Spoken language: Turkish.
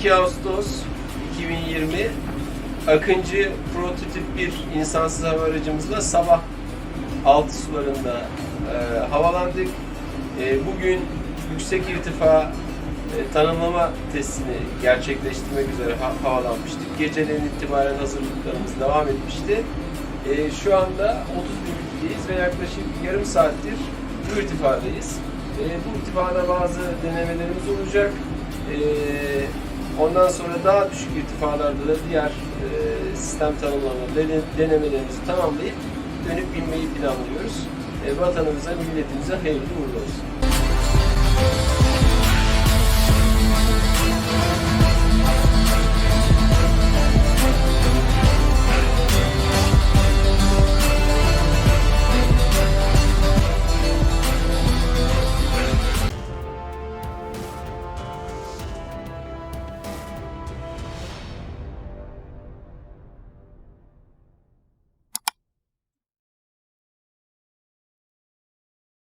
22 Ağustos 2020 Akıncı prototip bir insansız hava aracımızla sabah 6 sularında e, havalandık. E, bugün yüksek irtifa e, tanımlama testini gerçekleştirmek üzere ha- havalanmıştık. Geceden itibaren hazırlıklarımız devam etmişti. E, şu anda 30 binlikteyiz ve yaklaşık yarım saattir bu irtifadayız. E, bu irtifada bazı denemelerimiz olacak. E, ondan sonra daha düşük irtifalarda da diğer e, sistem tanımlama dene- denemelerimizi tamamlayıp dönüp binmeyi planlıyoruz. E, vatanımıza, milletimize hayırlı uğurlu olsun.